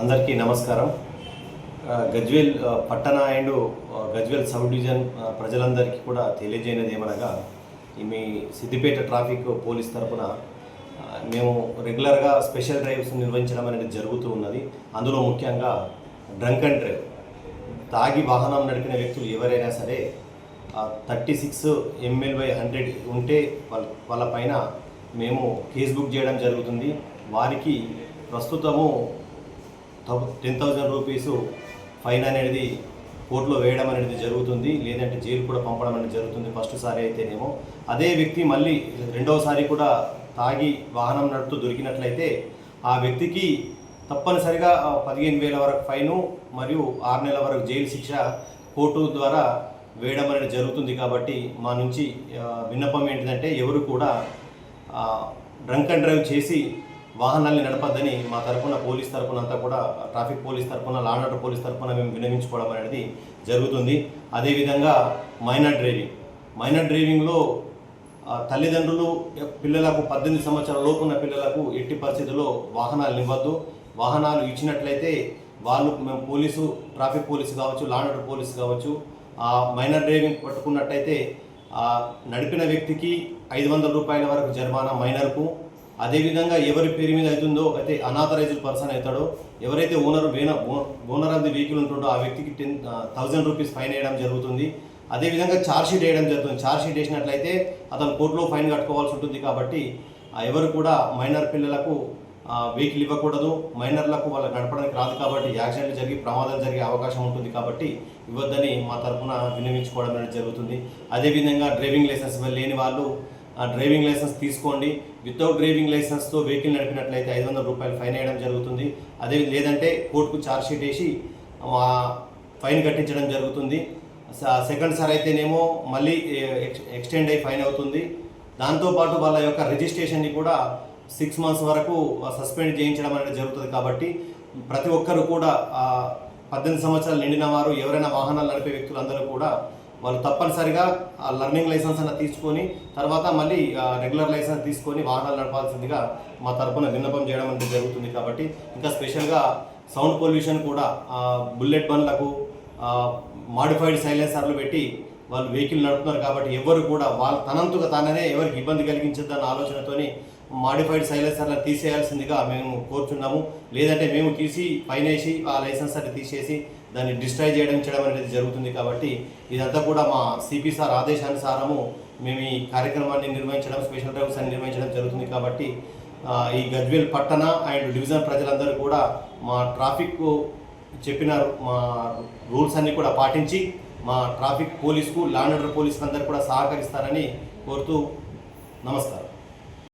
అందరికీ నమస్కారం. గజ్వేల్ పట్టణ అండ్ గజ్వేల్ సబ్ డివిజన్ ప్రజలందరికీ కూడా తెలియజేయనది ఏమనగా ఈ మీ సిద్దిపేట ట్రాఫిక్ పోలీస్ తరపున మేము రెగ్యులర్గా స్పెషల్ డ్రైవ్స్ నిర్వహించడం అనేది జరుగుతూ ఉన్నది. అందులో ముఖ్యంగా డ్రంక్ అండ్ డ్రైవ్. తాగి వాహనం నడిపిన వ్యక్తులు ఎవరైనా సరే thirty six ML by hundred ఉంటే వాళ్ళ వాళ్ళ పైన మేము కేసు బుక్ చేయడం జరుగుతుంది. వారికి ప్రస్తుతము టెన్ థౌజండ్ రూపీస్ ఫైన్ అనేది కోర్టులో వేయడం అనేది జరుగుతుంది. లేదంటే జైలు కూడా పంపడం అనేది జరుగుతుంది ఫస్ట్ సారి అయితేనేమో. అదే వ్యక్తి మళ్ళీ రెండవసారి కూడా తాగి వాహనం నడుపుతూ దొరికినట్లయితే ఆ వ్యక్తికి తప్పనిసరిగా పదిహేను వేల వరకు ఫైను మరియు ఆరు నెలల వరకు జైలు శిక్ష కోర్టు ద్వారా వేయడం అనేది జరుగుతుంది కాబట్టి మా నుంచి విన్నపం ఏంటిదంటే ఎవరు కూడా డ్రంక్ అండ్ డ్రైవ్ చేసి వాహనాల్ని నడపద్దని మా తరపున పోలీస్ తరపున అంతా కూడా ట్రాఫిక్ పోలీస్ తరపున లా అండ్ పోలీస్ తరపున మేము విన్నవించుకోవడం అనేది జరుగుతుంది. అదేవిధంగా మైనర్ డ్రైవింగ్. మైనర్ డ్రైవింగ్లో తల్లిదండ్రులు పిల్లలకు పద్దెనిమిది సంవత్సరాల లోపు ఉన్న పిల్లలకు ఎట్టి పరిస్థితుల్లో వాహనాలు ఇవ్వద్దు. వాహనాలు ఇచ్చినట్లయితే వాళ్ళు మేము పోలీసు ట్రాఫిక్ పోలీసు కావచ్చు లా అండ్ పోలీసు కావచ్చు ఆ మైనర్ డ్రైవింగ్ పట్టుకున్నట్టయితే నడిపిన వ్యక్తికి ఐదు వందల రూపాయల వరకు జరిమానా మైనర్కు అదేవిధంగా ఎవరి పేరు మీద అవుతుందో అయితే అనాథరైజ్డ్ పర్సన్ అవుతాడో ఎవరైతే ఓనర్ వేన ఓనర్ ఆఫ్ ది వెహికల్ ఉంటుండో ఆ వ్యక్తికి టెన్ థౌజండ్ రూపీస్ ఫైన్ వేయడం జరుగుతుంది. అదేవిధంగా ఛార్జ్షీట్ వేయడం జరుగుతుంది. ఛార్జ్షీట్ వేసినట్లయితే అతను కోర్టులో ఫైన్ కట్టుకోవాల్సి ఉంటుంది కాబట్టి ఎవరు కూడా మైనర్ పిల్లలకు వెహికల్ ఇవ్వకూడదు. మైనర్లకు వాళ్ళు నడపడానికి రాదు కాబట్టి యాక్సిడెంట్ జరిగి ప్రమాదం జరిగే అవకాశం ఉంటుంది కాబట్టి ఇవ్వద్దని మా తరఫున వినియోగించుకోవడం అనేది జరుగుతుంది. అదేవిధంగా డ్రైవింగ్ లైసెన్స్ లేని వాళ్ళు ఆ డ్రైవింగ్ లైసెన్స్ తీసుకోండి. వితౌట్ డ్రైవింగ్ లైసెన్స్తో వెహికల్ నడిపినట్లయితే ఐదు వందల రూపాయలు ఫైన్ వేయడం జరుగుతుంది. అదే లేదంటే కోర్టుకు ఛార్జ్షీట్ వేసి ఫైన్ కట్టించడం జరుగుతుంది. స- సెకండ్ సార్ అయితేనేమో మళ్ళీ ఎక్స్- ఎక్స్టెండ్ అయ్యి ఫైన్ అవుతుంది. దాంతోపాటు వాళ్ళ యొక్క రిజిస్ట్రేషన్ని కూడా సిక్స్ మంత్స్ వరకు సస్పెండ్ చేయించడం అనేది జరుగుతుంది కాబట్టి ప్రతి ఒక్కరు కూడా పద్దెనిమిది సంవత్సరాలు నిండిన వారు ఎవరైనా వాహనాలు నడిపే వ్యక్తులందరూ కూడా వాళ్ళు తప్పనిసరిగా ఆ లర్నింగ్ లైసెన్స్ అన్న తీసుకొని తర్వాత మళ్ళీ రెగ్యులర్ లైసెన్స్ తీసుకొని వాహనాలు నడపాల్సిందిగా మా తరపున విన్నపం చేయడం అనేది జరుగుతుంది కాబట్టి ఇంకా స్పెషల్గా సౌండ్ పొల్యూషన్ కూడా బుల్లెట్ బండ్లకు మాడిఫైడ్ సైలెన్సర్లు పెట్టి వాళ్ళు వెహికల్ నడుపుతున్నారు కాబట్టి ఎవరు కూడా వాళ్ళ తనంతుగా తాననే ఎవరికి ఇబ్బంది కలిగించద్దన్న ఆలోచనతోని మాడిఫైడ్ సైలెన్సర్లను తీసేయాల్సిందిగా మేము కోరుచున్నాము. లేదంటే మేము తీసి పైన వేసి ఆ లైసెన్స్ అది తీసేసి దాన్ని డిస్ట్రాయ్ చేయడం చేయడం అనేది జరుగుతుంది కాబట్టి ఇదంతా కూడా మా సిపి సార్ ఆదేశానుసారము మేము ఈ కార్యక్రమాన్ని నిర్వహించడం స్పెషల్ డ్రైవ్స్ అని నిర్వహించడం జరుగుతుంది కాబట్టి ఈ గజ్వేల్ పట్టణ అండ్ డివిజన్ ప్రజలందరూ కూడా మా ట్రాఫిక్ చెప్పిన మా రూల్స్ అన్నీ కూడా పాటించి మా ట్రాఫిక్ పోలీసుకు లా ఆర్డర్ పోలీసుకు అందరూ కూడా సహకరిస్తారని కోరుతూ నమస్కారం.